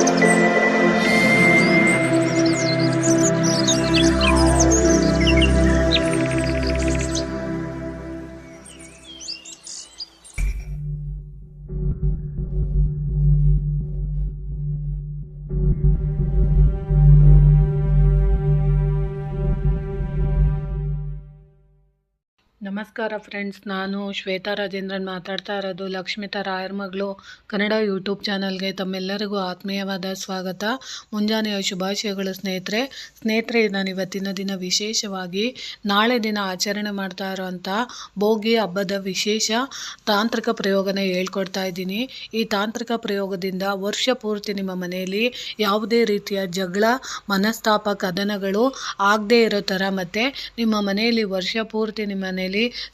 Thank you. ನಮಸ್ಕಾರ friends, ನಾನು ಶ್ವೇತಾ ರಾಜೇಂದ್ರನ್ ಮಾತಾಡ್ತಾ ಇರೋದು ಲಕ್ಷ್ಮಿತಾ ರಾಯರ್ ಮಗಳು. ಕನ್ನಡ ಯೂಟ್ಯೂಬ್ ಚಾನಲ್ಗೆ ತಮ್ಮೆಲ್ಲರಿಗೂ ಆತ್ಮೀಯವಾದ ಸ್ವಾಗತ. ಮುಂಜಾನೆಯ ಶುಭಾಶಯಗಳು ಸ್ನೇಹಿತರೆ. ಸ್ನೇಹಿತರೆ, ನಾನು ಇವತ್ತಿನ ದಿನ ವಿಶೇಷವಾಗಿ ನಾಳೆ ದಿನ ಆಚರಣೆ ಮಾಡ್ತಾ ಇರೋವಂಥ ಭೋಗಿ ಹಬ್ಬದ ವಿಶೇಷ ತಾಂತ್ರಿಕ ಪ್ರಯೋಗನ ಹೇಳ್ಕೊಡ್ತಾ ಇದ್ದೀನಿ. ಈ ತಾಂತ್ರಿಕ ಪ್ರಯೋಗದಿಂದ ವರ್ಷ ಪೂರ್ತಿ ನಿಮ್ಮ ಮನೆಯಲ್ಲಿ ಯಾವುದೇ ರೀತಿಯ ಜಗಳ, ಮನಸ್ತಾಪ, ಕದನಗಳು ಆಗದೇ ಇರೋ ಥರ ಮತ್ತು ನಿಮ್ಮ ಮನೆಯಲ್ಲಿ ವರ್ಷ ಪೂರ್ತಿ ನಿಮ್ಮ ಮನೆಯಲ್ಲಿ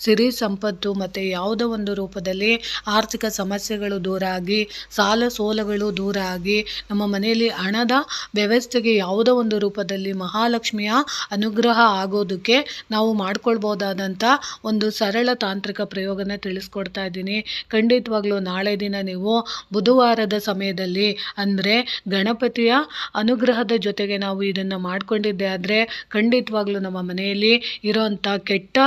ಸಿರಿ ಸಂಪತ್ತು ಮತ್ತು ಯಾವುದೋ ಒಂದು ರೂಪದಲ್ಲಿ ಆರ್ಥಿಕ ಸಮಸ್ಯೆಗಳು ದೂರ ಆಗಿ, ಸಾಲ ಸೋಲಗಳು ದೂರ ಆಗಿ, ನಮ್ಮ ಮನೆಯಲ್ಲಿ ಹಣದ ವ್ಯವಸ್ಥೆಗೆ ಯಾವುದೋ ಒಂದು ರೂಪದಲ್ಲಿ ಮಹಾಲಕ್ಷ್ಮಿಯ ಅನುಗ್ರಹ ಆಗೋದಕ್ಕೆ ನಾವು ಮಾಡ್ಕೊಳ್ಬೋದಾದಂಥ ಒಂದು ಸರಳ ತಾಂತ್ರಿಕ ಪ್ರಯೋಗನ ತಿಳಿಸ್ಕೊಡ್ತಾ ಇದ್ದೀನಿ. ಖಂಡಿತವಾಗ್ಲೂ ನಾಳೆ ದಿನ ನೀವು ಬುಧವಾರದ ಸಮಯದಲ್ಲಿ, ಅಂದರೆ ಗಣಪತಿಯ ಅನುಗ್ರಹದ ಜೊತೆಗೆ ನಾವು ಇದನ್ನು ಮಾಡಿಕೊಂಡಿದ್ದೆ ಆದರೆ ಖಂಡಿತವಾಗ್ಲೂ ನಮ್ಮ ಮನೆಯಲ್ಲಿ ಇರೋವಂಥ ಕೆಟ್ಟ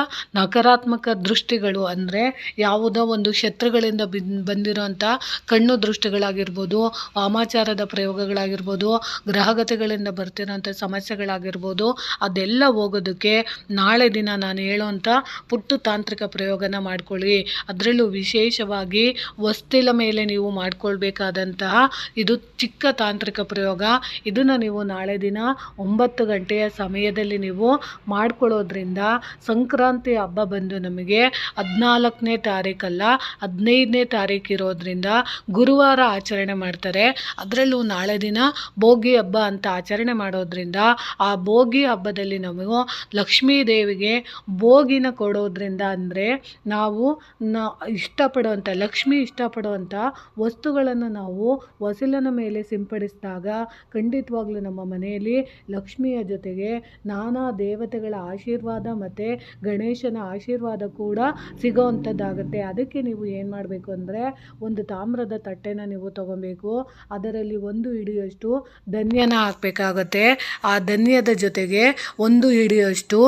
ನಕಾರಾತ್ಮಕ ದೃಷ್ಟಿಗಳು ಅಂದರೆ ಯಾವುದೋ ಒಂದು ಶತ್ರುಗಳಿಂದ ಬಂದಿರೋಂಥ ಕಣ್ಣು ದೃಷ್ಟಿಗಳಾಗಿರ್ಬೋದು, ವಾಮಾಚಾರದ ಪ್ರಯೋಗಗಳಾಗಿರ್ಬೋದು, ಗ್ರಹಗತಿಗಳಿಂದ ಬರ್ತಿರೋಂಥ ಸಮಸ್ಯೆಗಳಾಗಿರ್ಬೋದು, ಅದೆಲ್ಲ ಹೋಗೋದಕ್ಕೆ ನಾಳೆ ದಿನ ನಾನು ಹೇಳೋಂಥ ಪುಟ್ಟು ತಾಂತ್ರಿಕ ಪ್ರಯೋಗನ ಮಾಡ್ಕೊಳ್ಳಿ. ಅದರಲ್ಲೂ ವಿಶೇಷವಾಗಿ ವಸ್ತಿಲ ಮೇಲೆ ನೀವು ಮಾಡಿಕೊಳ್ಬೇಕಾದಂತಹ ಇದು ಚಿಕ್ಕ ತಾಂತ್ರಿಕ ಪ್ರಯೋಗ. ಇದನ್ನು ನೀವು ನಾಳೆ ದಿನ ಒಂಬತ್ತು ಗಂಟೆಯ ಸಮಯದಲ್ಲಿ ನೀವು ಮಾಡ್ಕೊಳ್ಳೋದ್ರಿಂದ ಸಂಕ್ರಾಂತಿ ಹಬ್ಬ ಬಂದು ನಮಗೆ ಹದಿನಾಲ್ಕನೇ ತಾರೀಕಲ್ಲ. ಹದಿನೈದನೇ ತಾರೀಕು ಇರೋದ್ರಿಂದ ಗುರುವಾರ ಆಚರಣೆ ಮಾಡ್ತಾರೆ. ಅದರಲ್ಲೂ ನಾಳೆ ದಿನ ಭೋಗಿ ಹಬ್ಬ ಅಂತ ಆಚರಣೆ ಮಾಡೋದ್ರಿಂದ ಆ ಭೋಗಿ ಹಬ್ಬದಲ್ಲಿ ನಾವು ಲಕ್ಷ್ಮೀ ದೇವಿಗೆ ಭೋಗಿನ ಕೊಡೋದ್ರಿಂದ ಅಂದರೆ ನಾವು ನ ಇಷ್ಟಪಡುವಂಥ ಲಕ್ಷ್ಮಿ ಇಷ್ಟಪಡುವಂಥ ವಸ್ತುಗಳನ್ನು ನಾವು ವಸಿಲನ ಮೇಲೆ ಸಿಂಪಡಿಸಿದಾಗ ಖಂಡಿತವಾಗ್ಲೂ ನಮ್ಮ ಮನೆಯಲ್ಲಿ ಲಕ್ಷ್ಮಿಯ ಜೊತೆಗೆ ನಾನಾ ದೇವತೆಗಳ ಆಶೀರ್ವಾದ ಮತ್ತು ಗಣೇಶನ ಆಶೀರ್ವಾದ ಕೂಡ ಸಿಗೋವಂಥದ್ದಾಗುತ್ತೆ ಅದಕ್ಕೆ ನೀವು ಏನು ಮಾಡಬೇಕು ಅಂದರೆ ಒಂದು ತಾಮ್ರದ ತಟ್ಟೆನ ನೀವು ತೊಗೊಬೇಕು. ಅದರಲ್ಲಿ ಒಂದು ಹಿಡಿಯಷ್ಟು ಧನ್ಯನ ಹಾಕಬೇಕಾಗುತ್ತೆ. ಆ ಧನ್ಯದ ಜೊತೆಗೆ ಒಂದು ಹಿಡಿಯಷ್ಟು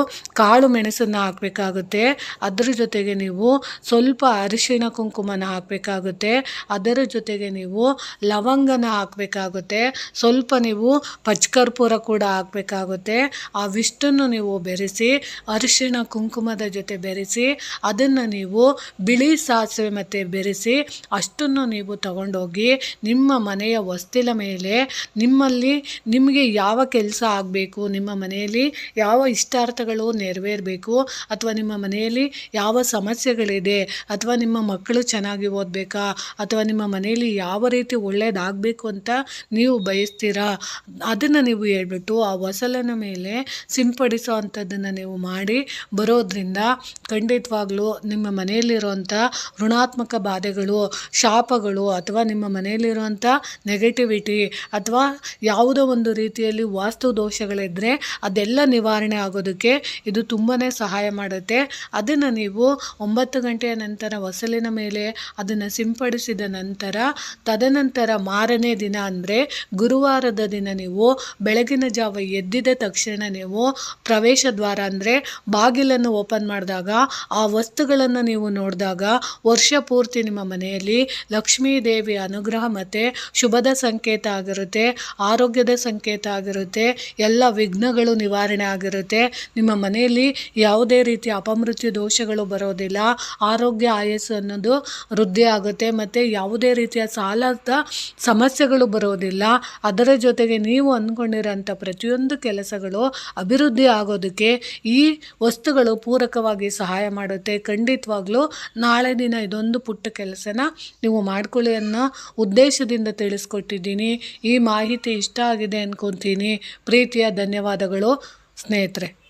ಕಾಳು ಮೆಣಸನ್ನು ಹಾಕಬೇಕಾಗುತ್ತೆ. ಅದರ ಜೊತೆಗೆ ನೀವು ಸ್ವಲ್ಪ ಅರಿಶಿಣ ಕುಂಕುಮನ ಹಾಕಬೇಕಾಗುತ್ತೆ. ಅದರ ಜೊತೆಗೆ ನೀವು ಲವಂಗನ ಹಾಕಬೇಕಾಗುತ್ತೆ. ಸ್ವಲ್ಪ ನೀವು ಪಚ್ಕರ್ಪೂರ ಕೂಡ ಹಾಕಬೇಕಾಗುತ್ತೆ. ಆ ವಿಷ್ಟನ್ನು ನೀವು ಬೆರೆಸಿ ಅರಿಶಿಣ ಕುಂಕುಮದ ಜೊತೆ ಬೆರೆಸಿ ಅದನ್ನು ನೀವು ಬಿಳಿ ಸಾಸಿವೆ ಮತ್ತು ಬೆರೆಸಿ ಅಷ್ಟನ್ನು ನೀವು ತಗೊಂಡೋಗಿ ನಿಮ್ಮ ಮನೆಯ ಹೊಸ್ತಿಲ ಮೇಲೆ ನಿಮ್ಮಲ್ಲಿ ನಿಮಗೆ ಯಾವ ಕೆಲಸ ಆಗಬೇಕು, ನಿಮ್ಮ ಮನೆಯಲ್ಲಿ ಯಾವ ಇಷ್ಟಾರ್ಥಗಳು ನೆರವೇರಬೇಕು, ಅಥವಾ ನಿಮ್ಮ ಮನೆಯಲ್ಲಿ ಯಾವ ಸಮಸ್ಯೆಗಳಿದೆ, ಅಥವಾ ನಿಮ್ಮ ಮಕ್ಕಳು ಚೆನ್ನಾಗಿ ಓದಬೇಕಾ, ಅಥವಾ ನಿಮ್ಮ ಮನೆಯಲ್ಲಿ ಯಾವ ರೀತಿ ಒಳ್ಳೆಯದಾಗಬೇಕು ಅಂತ ನೀವು ಬಯಸ್ತೀರಾ? ಅದನ್ನು ನೀವು ಹೇಳ್ಬಿಟ್ಟು ಆ ಹೊಸಲನ ಮೇಲೆ ಸಿಂಪಡಿಸೋ ಅಂಥದ್ದನ್ನು ನೀವು ಮಾಡಿ ಬರೋದ್ರಿಂದ ಖಂಡಿತವಾಗ್ಲೂ ನಿಮ್ಮ ಮನೆಯಲ್ಲಿರುವಂಥ ಋಣಾತ್ಮಕ ಬಾಧೆಗಳು, ಶಾಪಗಳು ಅಥವಾ ನಿಮ್ಮ ಮನೆಯಲ್ಲಿರುವಂಥ ನೆಗೆಟಿವಿಟಿ ಅಥವಾ ಯಾವುದೋ ಒಂದು ರೀತಿಯಲ್ಲಿ ವಾಸ್ತು ದೋಷಗಳಿದ್ದರೆ ಅದೆಲ್ಲ ನಿವಾರಣೆ ಆಗೋದಕ್ಕೆ ಇದು ತುಂಬಾ ಸಹಾಯ ಮಾಡುತ್ತೆ. ಅದನ್ನು ನೀವು ಒಂಬತ್ತು ಗಂಟೆಯ ನಂತರ ಹೊಸಲಿನ ಮೇಲೆ ಅದನ್ನು ಸಿಂಪಡಿಸಿದ ನಂತರ ತದನಂತರ ಮಾರನೇ ದಿನ ಅಂದರೆ ಗುರುವಾರದ ದಿನ ನೀವು ಬೆಳಗಿನ ಜಾವ ಎದ್ದಿದ ತಕ್ಷಣ ನೀವು ಪ್ರವೇಶ ದ್ವಾರ ಅಂದರೆ ಬಾಗಿಲನ್ನು ಓಪನ್ ಮಾಡಿದಾಗ ಆ ವಸ್ತುಗಳನ್ನು ನೀವು ನೋಡಿದಾಗ ವರ್ಷ ಪೂರ್ತಿ ನಿಮ್ಮ ಮನೆಯಲ್ಲಿ ಲಕ್ಷ್ಮೀ ದೇವಿ ಅನುಗ್ರಹ ಮತ್ತು ಶುಭದ ಸಂಕೇತ ಆಗಿರುತ್ತೆ, ಆರೋಗ್ಯದ ಸಂಕೇತ ಆಗಿರುತ್ತೆ, ಎಲ್ಲ ವಿಘ್ನಗಳು ನಿವಾರಣೆ ಆಗಿರುತ್ತೆ. ನಿಮ್ಮ ಮನೆಯಲ್ಲಿ ಯಾವುದೇ ರೀತಿಯ ಅಪಮೃತ್ಯು ದೋಷಗಳು ಬರೋದಿಲ್ಲ, ಆರೋಗ್ಯ ಆಯಸ್ಸು ಅನ್ನೋದು ವೃದ್ಧಿ ಆಗುತ್ತೆ ಮತ್ತು ಯಾವುದೇ ರೀತಿಯ ಸಾಲದ ಸಮಸ್ಯೆಗಳು ಬರೋದಿಲ್ಲ. ಅದರ ಜೊತೆಗೆ ನೀವು ಅಂದ್ಕೊಂಡಿರೋಂಥ ಪ್ರತಿಯೊಂದು ಕೆಲಸಗಳು ಅಭಿವೃದ್ಧಿ ಆಗೋದಕ್ಕೆ ಈ ವಸ್ತುಗಳು ಪೂರಕವಾಗಿ ಸಹಾಯ ಮಾಡುತ್ತೆ. ಖಂಡಿತವಾಗ್ಲೂ ನಾಳೆ ದಿನ ಇದೊಂದು ಪುಟ್ಟ ಕೆಲಸನ ನೀವು ಮಾಡ್ಕೊಳ್ಳಿ ಅನ್ನೋ ಉದ್ದೇಶದಿಂದ ತಿಳಿಸ್ಕೊಟ್ಟಿದ್ದೀನಿ. ಈ ಮಾಹಿತಿ ಇಷ್ಟ ಆಗಿದೆ ಅಂದ್ಕೊತೀನಿ ಪ್ರೀತಿಯ ಧನ್ಯವಾದಗಳು ಸ್ನೇಹಿತರೆ.